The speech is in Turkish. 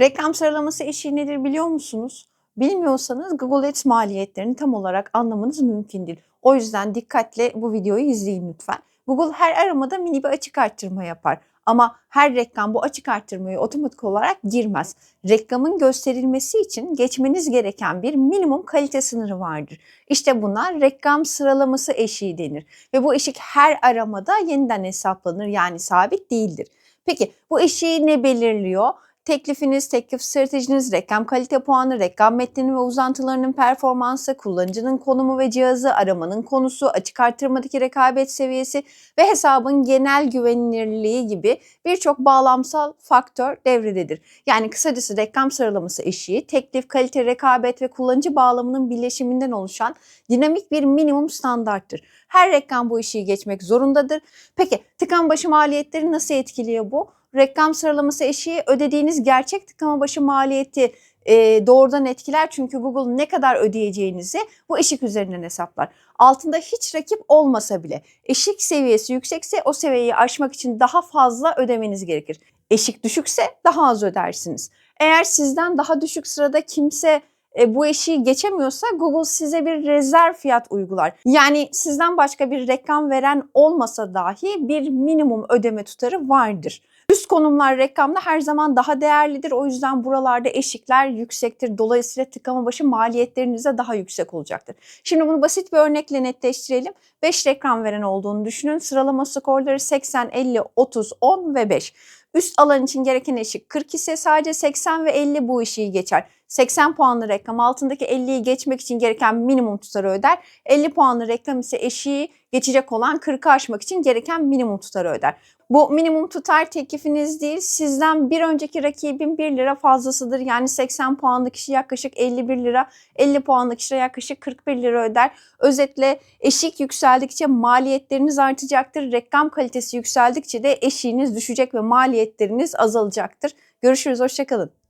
Reklam sıralaması eşiği nedir biliyor musunuz? Bilmiyorsanız Google Ads maliyetlerini tam olarak anlamanız mümkün değil. O yüzden dikkatle bu videoyu izleyin lütfen. Google her aramada mini bir açık arttırma yapar. Ama her reklam bu açık arttırmayı otomatik olarak girmez. Reklamın gösterilmesi için geçmeniz gereken bir minimum kalite sınırı vardır. İşte buna reklam sıralaması eşiği denir. Ve bu eşik her aramada yeniden hesaplanır yani sabit değildir. Peki bu eşiği ne belirliyor? Teklifiniz, teklif stratejiniz, reklam kalite puanı, reklam metninin ve uzantılarının performansı, kullanıcının konumu ve cihazı, aramanın konusu, açık artırmadaki rekabet seviyesi ve hesabın genel güvenilirliği gibi birçok bağlamsal faktör devrededir. Yani kısacası reklam sıralaması eşiği, teklif, kalite, rekabet ve kullanıcı bağlamının birleşiminden oluşan dinamik bir minimum standarttır. Her reklam bu eşiği geçmek zorundadır. Peki tıkan başı maliyetleri nasıl etkiliyor bu? Reklam sıralaması eşiği ödediğiniz gerçek tıklama başı maliyeti e, doğrudan etkiler. Çünkü Google ne kadar ödeyeceğinizi bu eşik üzerinden hesaplar. Altında hiç rakip olmasa bile eşik seviyesi yüksekse o seviyeyi aşmak için daha fazla ödemeniz gerekir. Eşik düşükse daha az ödersiniz. Eğer sizden daha düşük sırada kimse e, bu eşiği geçemiyorsa Google size bir rezerv fiyat uygular. Yani sizden başka bir reklam veren olmasa dahi bir minimum ödeme tutarı vardır. Üst konumlar reklamda her zaman daha değerlidir. O yüzden buralarda eşikler yüksektir. Dolayısıyla tıklama başı maliyetleriniz de daha yüksek olacaktır. Şimdi bunu basit bir örnekle netleştirelim. 5 reklam veren olduğunu düşünün. Sıralama skorları 80, 50, 30, 10 ve 5. Üst alan için gereken eşik 40 ise sadece 80 ve 50 bu eşiği geçer. 80 puanlı reklam altındaki 50'yi geçmek için gereken minimum tutarı öder. 50 puanlı reklam ise eşiği geçecek olan 40'ı aşmak için gereken minimum tutarı öder. Bu minimum tutar teklifiniz değil, sizden bir önceki rakibin 1 lira fazlasıdır. Yani 80 puanlı kişi yaklaşık 51 lira, 50 puanlı kişi yaklaşık 41 lira öder. Özetle eşik yükseldikçe maliyetleriniz artacaktır. Reklam kalitesi yükseldikçe de eşiğiniz düşecek ve maliyetleriniz azalacaktır. Görüşürüz, hoşçakalın.